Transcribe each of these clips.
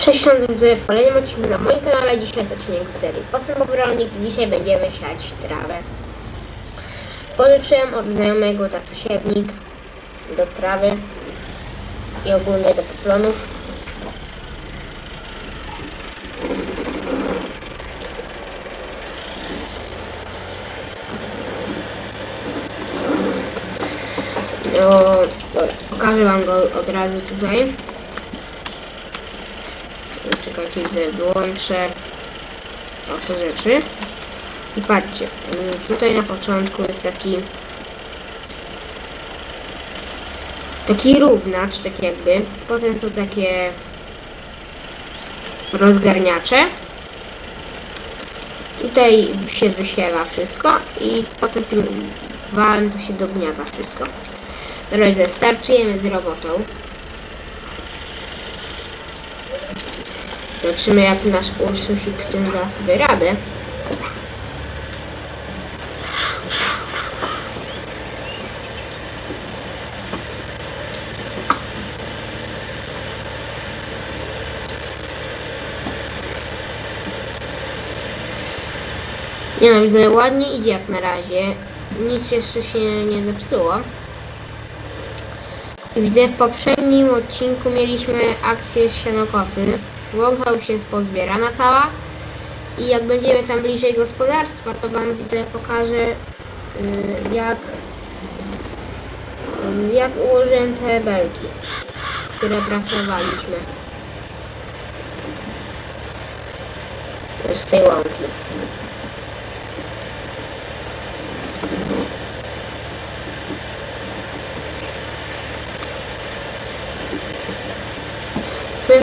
Cześć, widzę w kolejnym odcinku na moim kanale. Dzisiaj jest odcinek z serii Postępowy Rolnik i dzisiaj będziemy siać trawę. Pożyczyłem od znajomego tatusiewnik do trawy i ogólnie do poplonów. Pokażę wam go od razu tutaj. Czekajcie, wyłączę o te rzeczy. I patrzcie, mm, tutaj na początku jest taki taki równacz, tak jakby. Potem są takie rozgarniacze. Tutaj się wysiewa wszystko i potem tym wałem to się dogniata wszystko. Dobra, startujemy z robotą. Zobaczymy jak nasz Ursusik z tym da sobie radę. Nie no, widzę, ładnie idzie jak na razie. Nic jeszcze się nie zepsuło. Widzę, w poprzednim odcinku mieliśmy akcję z sianokosy. Już jest pozbierana cała. I jak będziemy tam bliżej gospodarstwa, to Wam widzę, pokażę y, jak, y, jak ułożyłem te belki, które pracowaliśmy. Z tej łąki.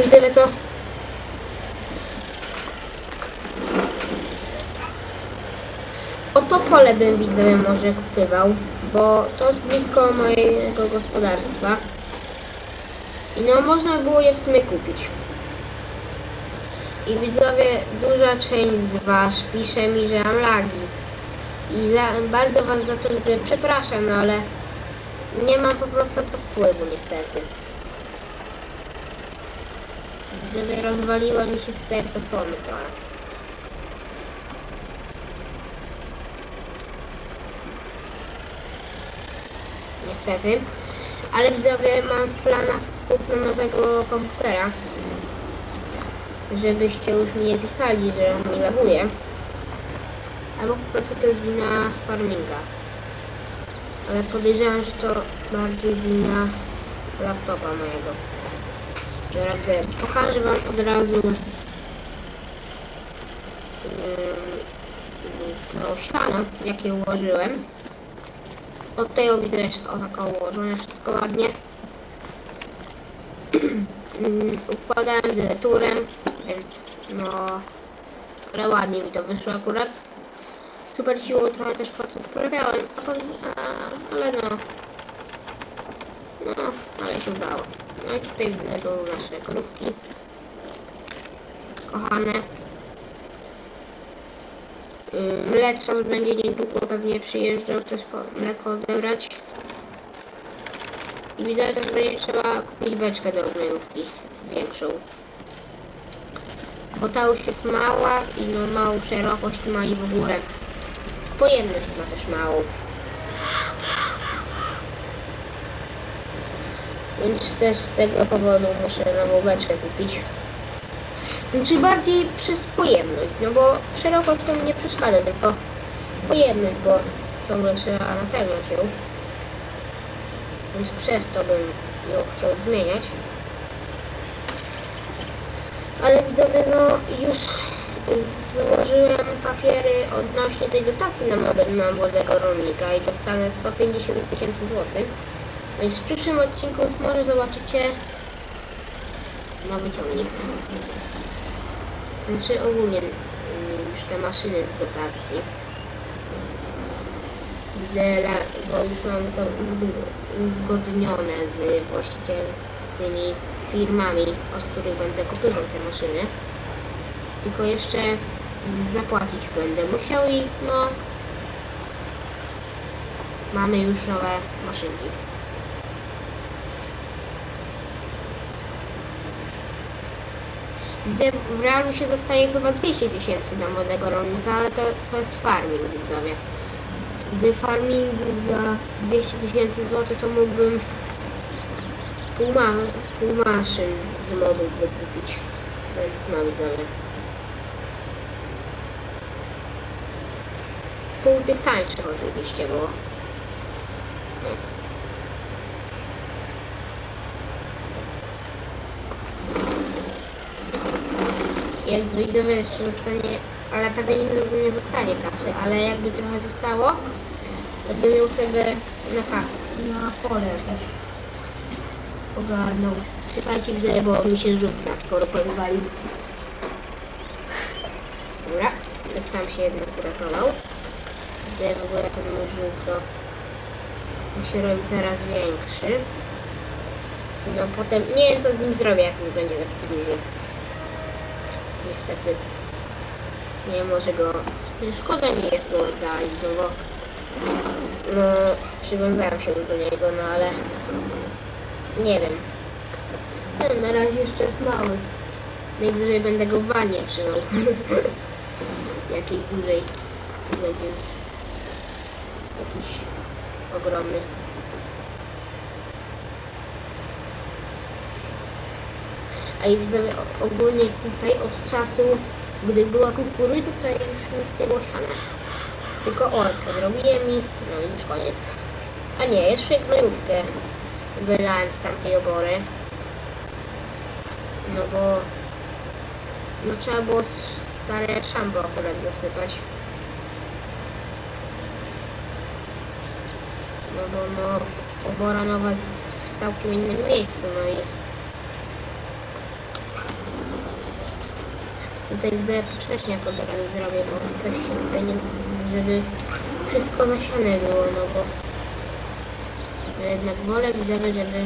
Widzimy to Oto pole bym widzowie może kupywał, bo to jest blisko mojego gospodarstwa. I no można było je w sumie kupić. I widzowie, duża część z Was pisze mi, że mam lagi. I za, bardzo Was za to widzowie przepraszam, no ale nie mam po prostu to wpływu niestety. Widzowie, rozwaliła mi się ster, to co my trochę. Niestety. Ale widzowie mam w planach kupno nowego komputera. Żebyście już mi nie pisali, że on mi laguje. Albo po prostu to jest wina farminga. Ale podejrzewam, że to bardziej wina laptopa mojego. Dobra, pokażę wam od razu ym, to siano, jakie ułożyłem. Od tego widzę jeszcze o tak ułożone wszystko ładnie. Układałem z turem, więc no ale ładnie mi to wyszło akurat. Super siłą trochę też a- ale no. No, ale się udało. No i tutaj widzę są nasze krówki. Kochane. Y, Mleczarz będzie niedługo pewnie przyjeżdżał też mleko odebrać. I widzę, też będzie trzeba kupić beczkę do gnojówki większą. Bo ta już jest mała i no małą szerokość ma i w ogóle pojemność ma też małą. Więc też z tego powodu muszę nową beczkę kupić. Znaczy bardziej przez pojemność, no bo szerokość to mi nie przeszkadza, tylko pojemność, bo ciągle trzeba napełniać ją. Więc przez to bym ją chciał zmieniać. Ale widzowie, no już złożyłem papiery odnośnie tej dotacji na, model, na młodego rolnika i dostanę 150 tysięcy złotych. Więc w przyszłym odcinku może zobaczycie nowy ciągnik. Znaczy ogólnie mm, już te maszyny z dotacji. Widzę, bo już mam to uzg- uzgodnione z tymi firmami, od których będę kupował te maszyny. Tylko jeszcze zapłacić będę musiał i no mamy już nowe maszynki. Widzę, w realu się dostaje chyba 200 tysięcy na młodego rolnika, ale to, to jest farming, widzowie. Gdy farmingu za 200 tysięcy złotych to mógłbym pół, ma, pół maszyn z modów wykupić. Więc no widzowie. Pół tych tańszych oczywiście było. Jakby widzowie jeszcze zostanie, ale pewnie nie, nie zostanie kasy, ale jakby trochę zostało, to bym miał sobie na kasę, na pole też ogarnął. Czekajcie widzę, bo mi się żółwia skoro pojmowali. Dobra, sam się jednak uratował. Widzę w ogóle ten mój żółw to on się robi coraz większy. No potem nie wiem co z nim zrobię, jak mi będzie taki duży niestety nie może go szkoda mi jest go oddalić, no bo no przywiązałem się do niego, no ale nie wiem. No, na razie jeszcze jest mały. Najwyżej będę go w wanie trzymał. Jakiejś dłużej będzie już jakiś ogromny I widzowie, ogólnie tutaj od czasu, gdy była kukurydza, to już nic nie było siane. Tylko orkę zrobiłem i no i już koniec. A nie, jeszcze gnojówkę wylałem z tamtej obory. No bo no trzeba było stare szambo akurat zasypać. No bo no obora nowa jest w całkiem innym miejscu, no i Tutaj widzę wcześniej jak od razu zrobię, bo coś tutaj nie... żeby wszystko zasiane było, no bo no jednak wolę widzowie, żeby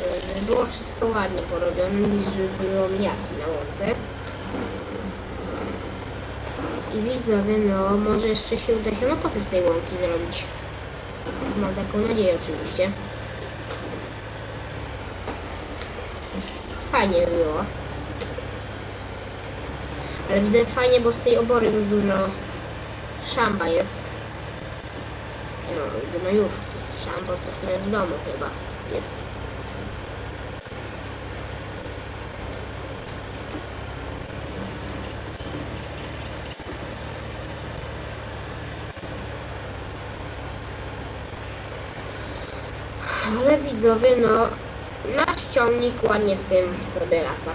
żeby było wszystko ładnie porobione, niż żeby było mijaki na łące. I widzowie, no może jeszcze się uda się naposy z tej łąki zrobić. Mam taką nadzieję oczywiście. Fajnie by było. Ale widzę fajnie, bo z tej obory już dużo szamba jest. No, gnojówki. Szambo to sobie z domu chyba jest. Ale widzowie, no, nasz ciągnik ładnie z tym sobie lata.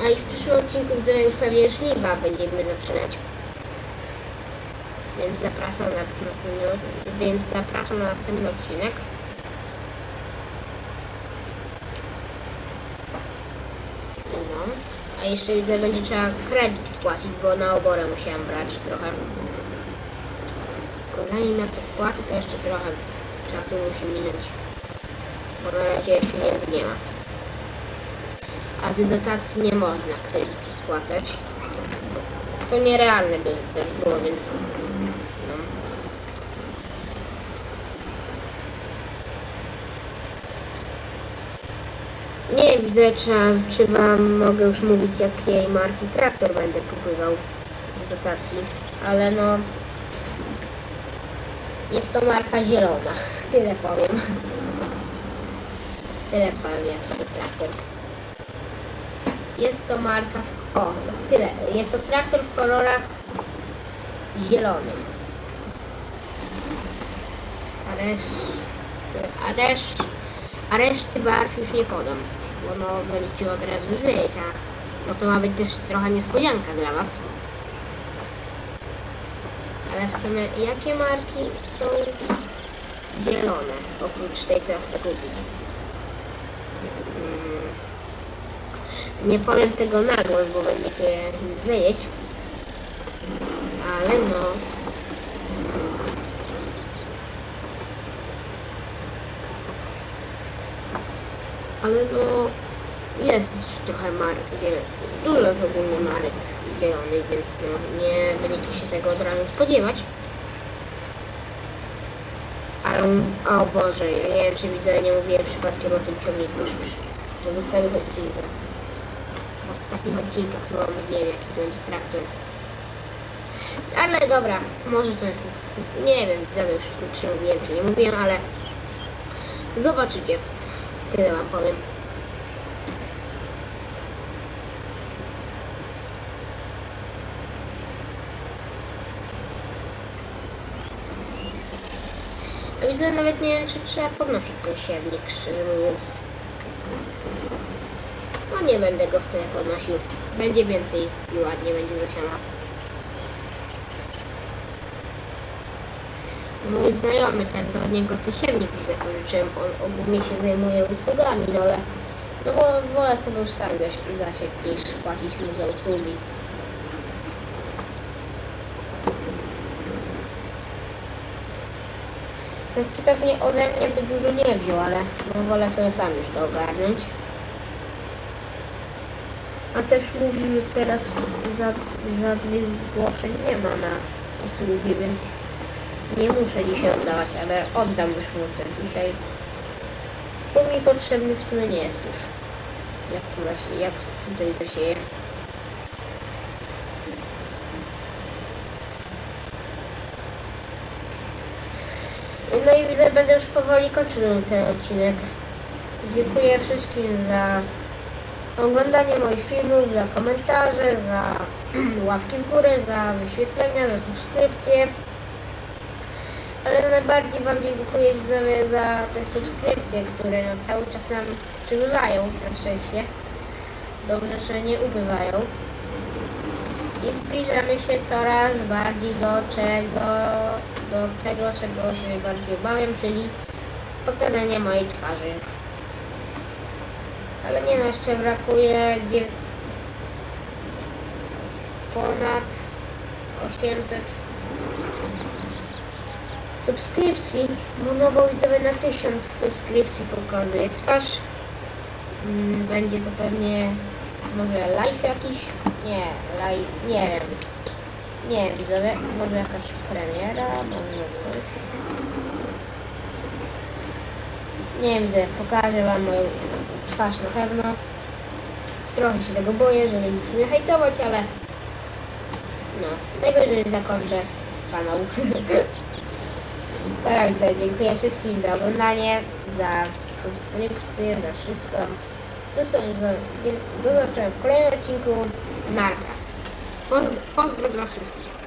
A i w przyszłym odcinku widzę już pewnie żniwa będziemy zaczynać. Więc zapraszam na następny, więc zapraszam na następny odcinek. No. A jeszcze widzę, będzie trzeba kredyt spłacić, bo na oborę musiałem brać trochę. Tylko zanim ja to spłacę, to jeszcze trochę czasu musi minąć. Bo na razie pieniędzy nie ma a z dotacji nie można kredytu spłacać. To nierealne by też było, więc no. Nie widzę, czy, czy wam mogę już mówić, jakiej marki traktor będę kupował z dotacji, ale no jest to marka zielona, tyle powiem. Tyle powiem, jaki to traktor. Jest to marka w... O, tyle. Jest to traktor w kolorach zielonych. A reszty... A reszt... A reszty barw już nie podam. Bo no będziecie od razu wiedzieć, a... No to ma być też trochę niespodzianka dla was. Ale w sumie jakie marki są zielone, oprócz tej, co ja chcę kupić? Nie powiem tego na głos, bo będziecie wiedzieć. Ale no. Ale no. Jest trochę marek, dużo jest ogólnie marek zielonych, więc no nie będziecie się tego od razu spodziewać. Ale, o Boże, ja nie wiem czy widzę, nie mówiłem przypadkiem o tym ciągniku. Pozostałych odcinkach. W ostatnich odcinkach chyba mówiłem jaki to jest traktor. Ale dobra, może to jest... Nie wiem, widzowie już czy mówiłem, czy nie mówiłem, ale... Zobaczycie. Tyle wam powiem. Widzę, nawet nie wiem, czy trzeba podnosić ten siewnik, szczerze mówiąc. No nie będę go w sumie podnosił. Będzie więcej i ładnie będzie zasiana. Mój znajomy, tak za od niego te siewniki zapożyczyłem. On ogólnie się zajmuje usługami, no ale... No bo wolę sobie już sam zasieć niż płacić mu za usługi. Znaczy pewnie ode mnie by dużo nie wziął, ale no wolę sobie sam już to ogarnąć. A też mówił, że teraz za, żadnych zgłoszeń nie ma na usługi, więc nie muszę dzisiaj oddawać, ale oddam już mu ten dzisiaj. Bo mi potrzebny w sumie nie jest już. Jak to zasie, jak tutaj zasieje. No i widzę, będę już powoli kończył ten odcinek. Dziękuję wszystkim za oglądanie moich filmów, za komentarze, za ławki w górę, za wyświetlenia, za subskrypcje. Ale najbardziej Wam dziękuję widzowie za te subskrypcje, które no cały czas nam przybywają, na szczęście. Dobrze, że nie ubywają. I zbliżamy się coraz bardziej do czego, do tego, czego się najbardziej obawiam, czyli pokazania mojej twarzy. Ale nie no, jeszcze brakuje dziew... ponad 800 subskrypcji, bo nowo widzowie na 1000 subskrypcji pokazuje twarz. Mm, Będzie to pewnie może live jakiś? Nie, live, nie wiem. Nie wiem, widzowie, może jakaś premiera, może coś. Nie wiem, pokażę wam moją twarz na pewno. Trochę się tego boję, żeby nic nie hejtować, ale no, najwyżej zakończę kanał. Dobra, dziękuję wszystkim za oglądanie, za subskrypcję, za wszystko. Do zobaczenia do zobaczenia w kolejnym odcinku. Narka. Pozdro, pozdro dla wszystkich.